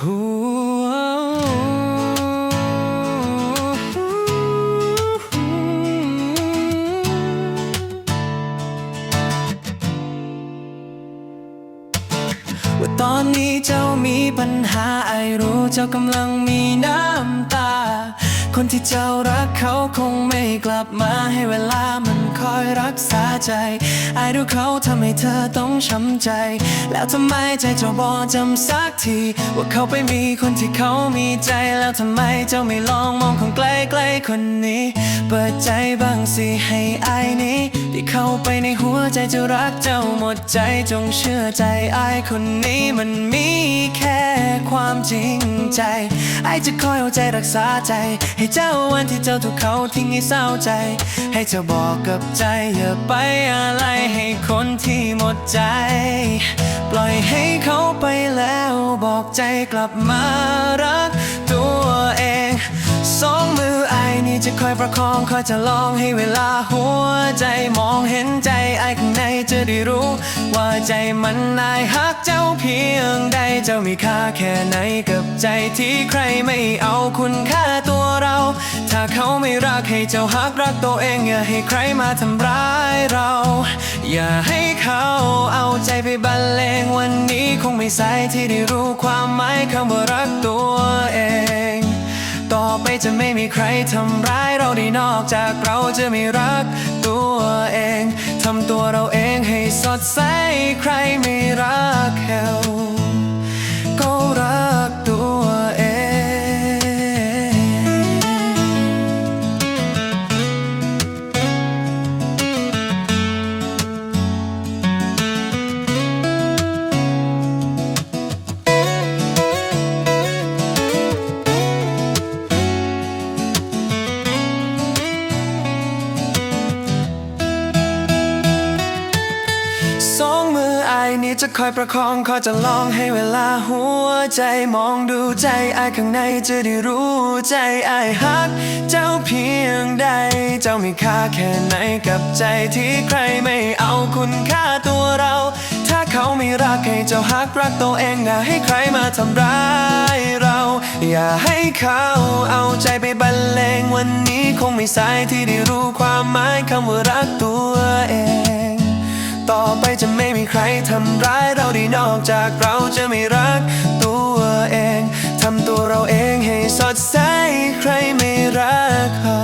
ว่าตอนนี้เจ้ามีปัญหาไอรู้เจ้ากำลังมีน้ำตา คนที่เจ้ารักเขาคงไม่กลับมาให้เวลามันคอยรักษาใจไอ้ดูเขาทำให้เธอต้องช้ำใจ แล้วทำไมใจเจ้าบอจำสักที ว่าเขาไปมีคนที่เขามีใจแล้วทำไมเจ้าไม่ลองมองคนใกล้ๆคนนี้ เปิดใจบ้างสิให้อายนี้ที่เข้าไปในหัวใจจะรักเจ้าหมดใจจงเชื่อใจไอายคนนี้มันมีแค่ความจริงใจไอายจะคอยเอาใจรักษาใจ ให้เจ้าวันที่เจ้าถูกเขาทิ้งให้เศร้าใจ ให้เจ้าบอกกับใจอย่าไปอะไรให้คนที่หมดใจ ปล่อยให้เขาไปแล้วบอกใจกลับมารัก จะคอยประคองคอยจะลองให้เวลาหัวใจมองเห็นใจไอายข้างในจะได้รู้ ว่าใจมันนายฮักเจ้าเพียงใดเจ้ามีค่าแค่ไหนกับใจที่ใครไม่เอาคุณค่าตัวเรา ถ้าเขาไม่รักให้เจ้าฮักรักตัวเองอย่าให้ใครมาทำร้ายเรา อย่าให้เขาเอาใจไปบรรเลงวันนี้คงไม่สายที่ได้รู้ความหมายคำว่ารักตัว ไปจะไม่มีใครทำร้ายเราได้นอกจากเราจะไม่รักตัวเอง ทำตัวเราเองให้สดใส ใครไม่รักเขา สองมือไอนี้จะคอยประคองคอยจะลองให้เวลาหัวใจมองดูใจไอข้างในจะได้รู้ใจไอฮัก เจ้าเพียงใด เจ้ามีค่าแค่ไหนกับใจที่ใครไม่เอาคุณค่าตัวเรา ถ้าเขาไม่รักให้เจ้าฮักรักตัวเองอย่าให้ใครมาทำร้ายเรา อย่าให้เขาเอาใจไปบรรเลงวันนี้คงไม่สายที่ได้รู้ความหมายคำว่ารักตัว ใครทำร้ายเราได้นอกจากเราจะไม่รักตัวเอง ทำตัวเราเองให้สดใส ใครไม่รักเขา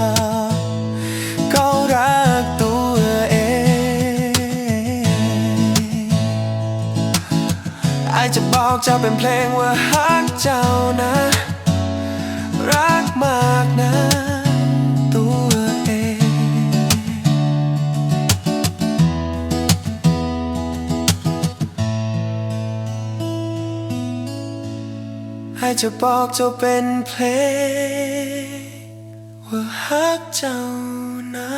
ก็รักตัวเองอาจจะบอกเจ้าเป็นเพลงว่าฮักเจ้านะ รักมา ให้จะบอกเจ้าเป็นเพลง ว่าฮักเจ้านะ